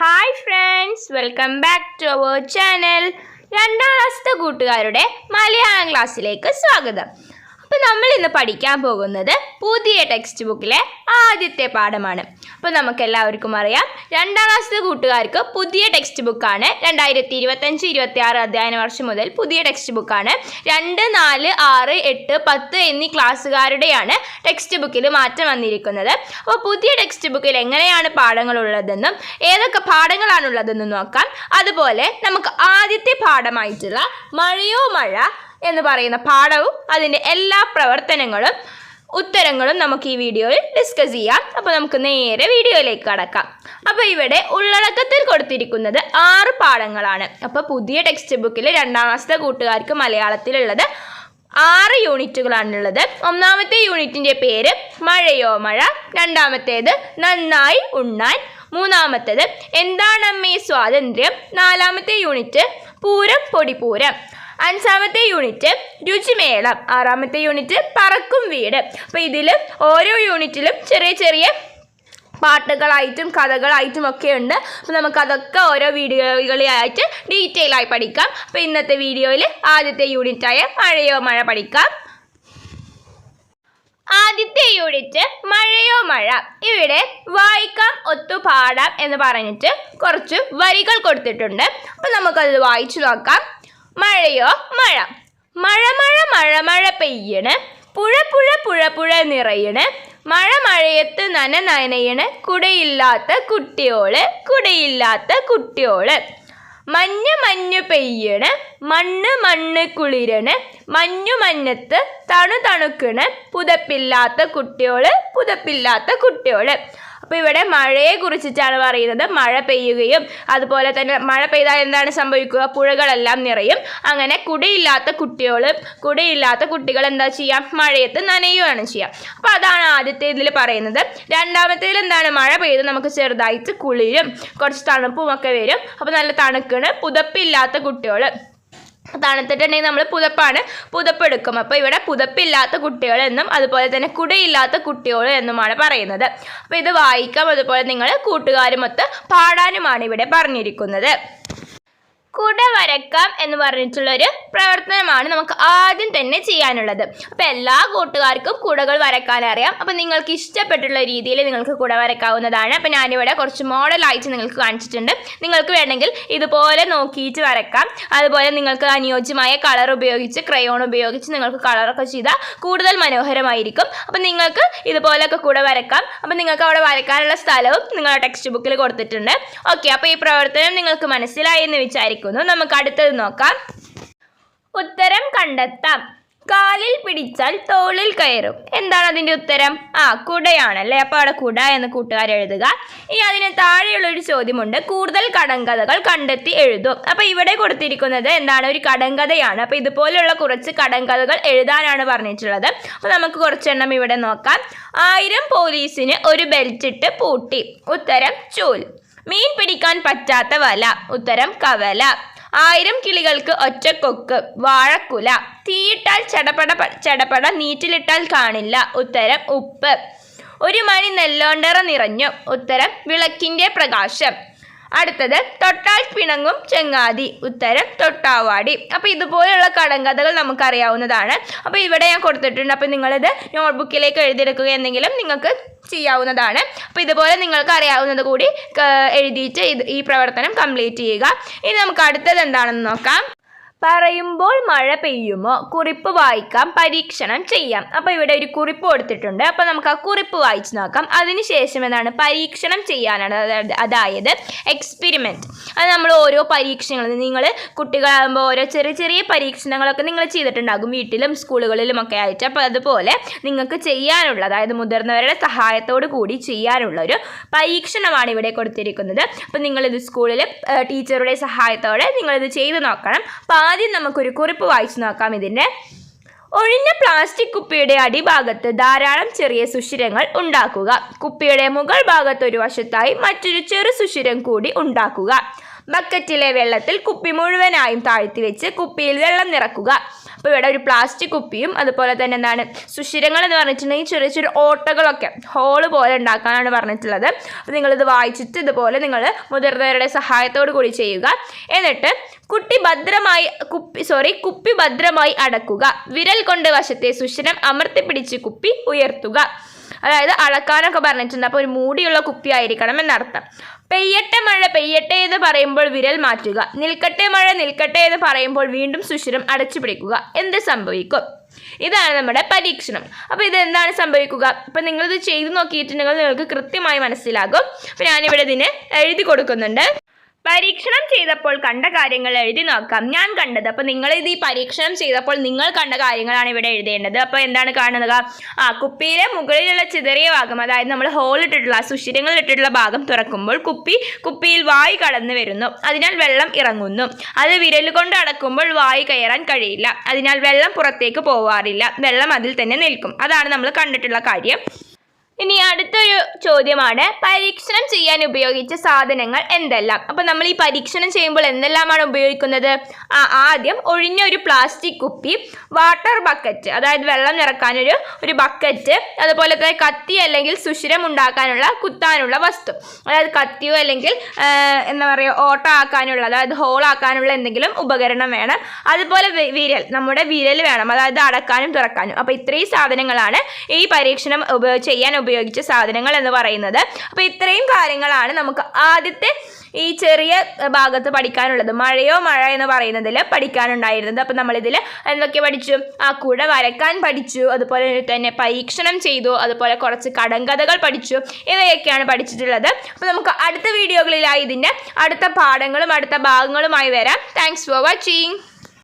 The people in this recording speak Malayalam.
Hi friends welcome back to our channel രണ്ടാം ക്ലാസ്സിലെ കൂട്ടുകാരുടെ മലയാളം ക്ലാസ്സിലേക്ക് സ്വാഗതം. അപ്പോൾ നമ്മൾ ഇന്ന് പഠിക്കാൻ പോകുന്നത് പുതിയ ടെക്സ്റ്റ് ബുക്കിലെ ആദ്യത്തെ പാഠമാണ്. അപ്പോൾ നമുക്കെല്ലാവർക്കും അറിയാം രണ്ടാം ക്ലാസ്സിലെ കൂട്ടുകാർക്ക് പുതിയ ടെക്സ്റ്റ് ബുക്കാണ് രണ്ടായിരത്തി ഇരുപത്തഞ്ച് ഇരുപത്തി ആറ് അധ്യയന വർഷം മുതൽ പുതിയ ടെക്സ്റ്റ് ബുക്കാണ് രണ്ട് നാല് ആറ് എട്ട് പത്ത് എന്നീ ക്ലാസ്സുകാരുടെയാണ് ടെക്സ്റ്റ് ബുക്കിൽ മാറ്റം വന്നിരിക്കുന്നത്. അപ്പോൾ പുതിയ ടെക്സ്റ്റ് ബുക്കിൽ എങ്ങനെയാണ് പാഠങ്ങൾ ഉള്ളതെന്നും ഏതൊക്കെ പാഠങ്ങളാണുള്ളതെന്നും നോക്കാം. അതുപോലെ നമുക്ക് ആദ്യത്തെ പാഠമായിട്ടുള്ള മഴയോ മഴ എന്ന് പറയുന്ന പാഠവും അതിന്റെ എല്ലാ പ്രവർത്തനങ്ങളും ഉത്തരങ്ങളും നമുക്ക് ഈ വീഡിയോയിൽ ഡിസ്കസ് ചെയ്യാം. അപ്പോൾ നമുക്ക് നേരെ വീഡിയോയിലേക്ക് കടക്കാം. അപ്പോൾ ഇവിടെ ഉള്ളടക്കത്തിൽ കൊടുത്തിരിക്കുന്നത് ആറ് പാഠങ്ങളാണ്. അപ്പോൾ പുതിയ ടെക്സ്റ്റ് ബുക്കിൽ രണ്ടാം ക്ലാസ്സിലെ കൂട്ടുകാർക്ക് മലയാളത്തിലുള്ളത് ആറ് യൂണിറ്റുകളാണുള്ളത്. ഒന്നാമത്തെ യൂണിറ്റിന്റെ പേര് മഴയോ മഴ രണ്ടാമത്തേത് നന്നായി ഉണ്ണാൻ മൂന്നാമത്തേത് എന്താണമ്മേ സ്വാതന്ത്ര്യം നാലാമത്തെ യൂണിറ്റ് പൂരം പൊടിപൂരം. അഞ്ചാമത്തെ യൂണിറ്റ് രുചിമേളം ആറാമത്തെ യൂണിറ്റ് പറക്കും വീട്. അപ്പോൾ ഇതിൽ ഓരോ യൂണിറ്റിലും ചെറിയ ചെറിയ പാട്ടുകളായിട്ടും കഥകളായിട്ടും ഒക്കെ ഉണ്ട്. അപ്പോൾ നമുക്കതൊക്കെ ഓരോ വീഡിയോകളിലായിട്ട് ഡീറ്റെയിൽ ആയി പഠിക്കാം. അപ്പോൾ ഇന്നത്തെ വീഡിയോയിൽ ആദ്യത്തെ യൂണിറ്റായ മഴയോ മഴ പഠിക്കാം. ആദ്യത്തെ യൂണിറ്റ് മഴയോ മഴ. ഇവിടെ വായിക്കാം ഒത്തു പാടാം എന്ന് പറഞ്ഞിട്ട് കുറച്ച് വരികൾ കൊടുത്തിട്ടുണ്ട്. അപ്പോൾ നമുക്കത് വായിച്ചു നോക്കാം. മഴയോ? മഴ. മഴ മഴ മഴ മഴ പെയ്യണ്. പുഴ പുഴ പുഴ പുഴ നിറയണ്. മഴ മഴയത്ത് നന നനയണ്. കുടയില്ലാത്ത കുട്ടിയോൾ കുടയില്ലാത്ത കുട്ടിയോൾ. മഞ്ഞ് മഞ്ഞ് പെയ്യണ്. മണ്ണ് മണ്ണ് കുളിരണ്. മഞ്ഞു മഞ്ഞത്ത് തണു തണുക്കണ്. പുതപ്പില്ലാത്ത കുട്ടിയോൾ പുതപ്പില്ലാത്ത കുട്ടിയോൾ. അപ്പോൾ ഇവിടെ മഴയെ കുറിച്ചിട്ടാണ് പറയുന്നത്. മഴ പെയ്യുകയും അതുപോലെ തന്നെ മഴ പെയ്താൽ എന്താണ് സംഭവിക്കുക? പുഴകളെല്ലാം നിറയും. അങ്ങനെ കുടയില്ലാത്ത കുട്ടികൾ കുടയില്ലാത്ത കുട്ടികൾ എന്താ ചെയ്യാം? മഴയത്ത് നനയുകയാണ് ചെയ്യാം. അപ്പോൾ അതാണ് ആദ്യത്തെ ഇതിൽ പറയുന്നത്. രണ്ടാമത്തേതിൽ എന്താണ്? മഴ പെയ്ത് നമുക്ക് ചെറുതായിട്ട് കുളിരും കുറച്ച് തണുപ്പും ഒക്കെ വരും. അപ്പോൾ നല്ല തണുക്കണ്. പുതപ്പില്ലാത്ത കുട്ടികൾ തണുത്തിട്ടുണ്ടെങ്കിൽ നമ്മൾ പുതപ്പാണ്. പുതപ്പെടുക്കും അപ്പോൾ ഇവിടെ പുതപ്പില്ലാത്ത കുട്ടികൾ എന്നും അതുപോലെ തന്നെ കുടയില്ലാത്ത കുട്ടികൾ എന്നുമാണ് പറയുന്നത്. അപ്പോൾ ഇത് വായിക്കാം. അതുപോലെ നിങ്ങൾ കൂട്ടുകാരുമൊത്ത് പാടാനുമാണ് ഇവിടെ പറഞ്ഞിരിക്കുന്നത്. കുട വരക്കാം എന്ന് പറഞ്ഞിട്ടുള്ള ഒരു പ്രവർത്തനമാണ് നമുക്ക് ആദ്യം തന്നെ ചെയ്യാനുള്ളത്. അപ്പോൾ എല്ലാ കൂട്ടുകാർക്കും കുടകൾ വരക്കാൻ അറിയാം. അപ്പോൾ നിങ്ങൾക്ക് ഇഷ്ടപ്പെട്ടുള്ള രീതിയിൽ നിങ്ങൾക്ക് കുട വരക്കാവുന്നതാണ്. അപ്പോൾ ഞാനിവിടെ കുറച്ച് മോഡൽ ആയിട്ട് നിങ്ങൾക്ക് കാണിച്ചിട്ടുണ്ട്. നിങ്ങൾക്ക് വേണമെങ്കിൽ ഇതുപോലെ നോക്കിയിട്ട് വരക്കാം. അതുപോലെ നിങ്ങൾക്ക് അനുയോജ്യമായ കളർ ഉപയോഗിച്ച് ക്രയോൺ ഉപയോഗിച്ച് നിങ്ങൾക്ക് കളറൊക്കെ ചെയ്താൽ കൂടുതൽ മനോഹരമായിരിക്കും. അപ്പോൾ നിങ്ങൾക്ക് ഇതുപോലെയൊക്കെ കുട വരക്കാം. അപ്പോൾ നിങ്ങൾക്ക് അവിടെ വരക്കാനുള്ള സ്ഥലവും നിങ്ങളുടെ ടെക്സ്റ്റ് ബുക്കിൽ കൊടുത്തിട്ടുണ്ട്. ഓക്കെ അപ്പോൾ ഈ പ്രവർത്തനം നിങ്ങൾക്ക് മനസ്സിലായി എന്ന് വിചാരിക്കുന്നു നമുക്ക് അടുത്തത് നോക്കാം. ഉത്തരം കണ്ടെത്താം. കാലിൽ പിടിച്ചാൽ തോളിൽ കയറും. എന്താണ് അതിന്റെ ഉത്തരം? ആ കുടയാണല്ലേ? അപ്പോൾ അവിടെ കുട എന്ന് കൂട്ടുകാർ എഴുതുക. ഇനി അതിന് താഴെയുള്ളൊരു ചോദ്യമുണ്ട്. കൂടുതൽ കടങ്കഥകൾ കണ്ടെത്തി എഴുതും. അപ്പോൾ ഇവിടെ കൊടുത്തിരിക്കുന്നത് എന്താണ്? ഒരു കടങ്കഥയാണ്. അപ്പോൾ ഇതുപോലെയുള്ള കുറച്ച് കടങ്കഥകൾ എഴുതാനാണ് പറഞ്ഞിട്ടുള്ളത്. അപ്പോൾ നമുക്ക് കുറച്ചെണ്ണം ഇവിടെ നോക്കാം. ആയിരം പോലീസിന് ഒരു ബെൽറ്റിട്ട് പൂട്ടി. ഉത്തരം ചൂൽ. മീൻ പിടിക്കാൻ പറ്റാത്ത വല. ഉത്തരം കവല. ആയിരം കിളികൾക്ക് ഒറ്റക്കൊക്ക് വാഴക്കുല. തീയിട്ടാൽ ചടപട ചടപട നീറ്റിലിട്ടാൽ കാണില്ല. ഉത്തരം ഉപ്പ്. ഒരു മണി നെല്ലോണ്ടറ നിറഞ്ഞു. ഉത്തരം വിളക്കിന്റെ പ്രകാശം. അടുത്തത് തൊട്ടാൽ പിണങ്ങും ചെങ്ങാതി. ഉത്തരം തൊട്ടാവാടി. അപ്പോൾ ഇതുപോലെയുള്ള കടങ്കഥകൾ നമുക്കറിയാവുന്നതാണ്. അപ്പോൾ ഇവിടെ ഞാൻ കൊടുത്തിട്ടുണ്ട്. അപ്പോൾ നിങ്ങളിത് നോട്ട്ബുക്കിലേക്ക് എഴുതിയെടുക്കുക എന്തെങ്കിലും നിങ്ങൾക്ക് ചെയ്യാവുന്നതാണ്. അപ്പോൾ ഇതുപോലെ നിങ്ങൾക്ക് അറിയാവുന്നത് കൂടി എഴുതിയിട്ട് ഈ പ്രവർത്തനം കംപ്ലീറ്റ് ചെയ്യുക. ഇനി നമുക്ക് അടുത്തത് എന്താണെന്ന് നോക്കാം. പറയുമ്പോൾ മഴ പെയ്യുമോ? കുറിപ്പ് വായിക്കാം പരീക്ഷണം ചെയ്യാം. അപ്പോൾ ഇവിടെ ഒരു കുറിപ്പ് കൊടുത്തിട്ടുണ്ട്. അപ്പോൾ നമുക്ക് ആ കുറിപ്പ് വായിച്ച് നോക്കാം. അതിനുശേഷം എന്താണ്? പരീക്ഷണം ചെയ്യാനാണ് അതായത് എക്സ്പെരിമെന്റ് അത് നമ്മൾ ഓരോ പരീക്ഷണങ്ങൾ നിങ്ങൾ കുട്ടികളാകുമ്പോൾ ഓരോ ചെറിയ ചെറിയ പരീക്ഷണങ്ങളൊക്കെ നിങ്ങൾ ചെയ്തിട്ടുണ്ടാകും. വീട്ടിലും സ്കൂളുകളിലും ഒക്കെ ആയിട്ട്. അപ്പോൾ അതുപോലെ നിങ്ങൾക്ക് ചെയ്യാനുള്ള അതായത് മുതിർന്നവരുടെ സഹായത്തോടു കൂടി ചെയ്യാനുള്ള ഒരു പരീക്ഷണമാണ് ഇവിടെ കൊടുത്തിരിക്കുന്നത്. അപ്പോൾ നിങ്ങളിത് സ്കൂളിൽ ടീച്ചറുടെ സഹായത്തോടെ നിങ്ങളിത് ചെയ്ത് നോക്കണം. അപ്പോൾ ആദ്യം നമുക്കൊരു കുറിപ്പ് വായിച്ചു നോക്കാം ഇതിന്റെ. ഒഴിഞ്ഞ പ്ലാസ്റ്റിക് കുപ്പിയുടെ അടിഭാഗത്ത് ധാരാളം ചെറിയ സുഷിരങ്ങൾ ഉണ്ടാക്കുക. കുപ്പിയുടെ മുകൾ ഭാഗത്ത് ഒരു വശത്തായി മറ്റൊരു ചെറു സുഷിരം കൂടി ഉണ്ടാക്കുക. ബക്കറ്റിലെ വെള്ളത്തിൽ കുപ്പി മുഴുവനായും താഴ്ത്തി വെച്ച് കുപ്പിയിൽ വെള്ളം നിറക്കുക. അപ്പോൾ ഇവിടെ ഒരു പ്ലാസ്റ്റിക് കുപ്പിയും അതുപോലെ തന്നെ എന്താണ് സുഷിരങ്ങൾ എന്ന് പറഞ്ഞിട്ടുണ്ടെങ്കിൽ ചെറിയ ചെറിയ ഓട്ടകളൊക്കെ ഹോൾ പോലെ ഉണ്ടാക്കാനാണ് പറഞ്ഞിട്ടുള്ളത്. അപ്പോൾ നിങ്ങളിത് വായിച്ചിട്ട് ഇതുപോലെ നിങ്ങൾ മുതിർന്നവരുടെ സഹായത്തോടു കൂടി ചെയ്യുക. എന്നിട്ട് കുട്ടി ഭദ്രമായി കുപ്പി സോറി കുപ്പി ഭദ്രമായി അടക്കുക. വിരൽ കൊണ്ട് വശത്തെ സുഷിരം അമർത്തിപ്പിടിച്ച് കുപ്പി ഉയർത്തുക. അതായത് അളക്കാനൊക്കെ പറഞ്ഞിട്ടുണ്ട്. അപ്പോൾ ഒരു മൂടിയുള്ള കുപ്പി ആയിരിക്കണം എന്നർത്ഥം. പെയ്യട്ടെ മഴ പെയ്യട്ടെ എന്ന് പറയുമ്പോൾ വിരൽ മാറ്റുക. നിൽക്കട്ടെ മഴ നിൽക്കട്ടെ എന്ന് പറയുമ്പോൾ വീണ്ടും സുഷിരം അടച്ചു പിടിക്കുക. എന്ത് സംഭവിക്കും? ഇതാണ് നമ്മുടെ പരീക്ഷണം. അപ്പോൾ ഇത് എന്താണ് സംഭവിക്കുക? അപ്പോൾ നിങ്ങളിത് ചെയ്തു നോക്കിയിട്ടുണ്ടെങ്കിൽ നിങ്ങൾക്ക് കൃത്യമായി മനസ്സിലാകും. അപ്പോൾ ഞാനിവിടെ ഇതിന് എഴുതി കൊടുക്കുന്നുണ്ട്. പരീക്ഷണം ചെയ്തപ്പോൾ കണ്ട കാര്യങ്ങൾ എഴുതി നോക്കാം. ഞാൻ കണ്ടത്. അപ്പോൾ നിങ്ങൾ ഇത് ഈ പരീക്ഷണം ചെയ്തപ്പോൾ നിങ്ങൾ കണ്ട കാര്യങ്ങളാണ് ഇവിടെ എഴുതേണ്ടത്. അപ്പോൾ എന്താണ് കാണുന്നത്? ആ കുപ്പിയിലെ മുകളിലുള്ള ചിതറിയ ഭാഗം അതായത് നമ്മൾ ഹോൾ ഇട്ടിട്ടുള്ള സുഷിരങ്ങൾ ഇട്ടിട്ടുള്ള ഭാഗം തുറക്കുമ്പോൾ കുപ്പി കുപ്പിയിൽ വായു കടന്നു വരുന്നു. അതിനാൽ വെള്ളം ഇറങ്ങുന്നു. അത് വിരൽ കൊണ്ട് അടക്കുമ്പോൾ വായു കയറാൻ കഴിയില്ല. അതിനാൽ വെള്ളം പുറത്തേക്ക് പോവാറില്ല. വെള്ളം അതിൽ തന്നെ നിൽക്കും. അതാണ് നമ്മൾ കണ്ടിട്ടുള്ള കാര്യം. ഇനി അടുത്തൊരു ചോദ്യമാണ്. പരീക്ഷണം ചെയ്യാൻ ഉപയോഗിച്ച സാധനങ്ങൾ എന്തെല്ലാം? അപ്പോൾ നമ്മൾ ഈ പരീക്ഷണം ചെയ്യുമ്പോൾ എന്തെല്ലാമാണ് ഉപയോഗിക്കുന്നത്? ആദ്യം ഒഴിഞ്ഞ ഒരു പ്ലാസ്റ്റിക് കുപ്പി വാട്ടർ ബക്കറ്റ് അതായത് വെള്ളം നിറക്കാനൊരു ഒരു ബക്കറ്റ് അതുപോലെ തന്നെ കത്തി അല്ലെങ്കിൽ സുഷിരം ഉണ്ടാക്കാനുള്ള കുത്താനുള്ള വസ്തു. അതായത് കത്തിയോ അല്ലെങ്കിൽ എന്താ പറയുക ഓട്ട ആക്കാനുള്ള അതായത് ഹോൾ ആക്കാനുള്ള എന്തെങ്കിലും ഉപകരണം വേണം. അതുപോലെ വിരൽ നമ്മുടെ വിരൽ വേണം. അതായത് അടക്കാനും തുറക്കാനും. അപ്പോൾ ഇത്രയും സാധനങ്ങളാണ് ഈ പരീക്ഷണം ഉപയോഗ ചെയ്യാൻ ഉപയോഗിച്ച സാധനങ്ങൾ എന്ന് പറയുന്നത്. അപ്പോൾ ഇത്രയും കാര്യങ്ങളാണ് നമുക്ക് ആദ്യത്തെ ഈ ചെറിയ ഭാഗത്ത് പഠിക്കാനുള്ളത്. മഴയോ മഴ എന്ന് പറയുന്നതിൽ പഠിക്കാനുണ്ടായിരുന്നത്. അപ്പോൾ നമ്മളിതിൽ എന്തൊക്കെ പഠിച്ചു? ആ കുട വരക്കാൻ പഠിച്ചു. അതുപോലെ തന്നെ പരീക്ഷണം ചെയ്തു. അതുപോലെ കുറച്ച് കടങ്കഥകൾ പഠിച്ചു. ഇവയൊക്കെയാണ് പഠിച്ചിട്ടുള്ളത്. അപ്പോൾ നമുക്ക് അടുത്ത വീഡിയോകളിലായി ഇതിന്റെ അടുത്ത പാഠങ്ങളും അടുത്ത ഭാഗങ്ങളുമായി വരാം. Thanks for watching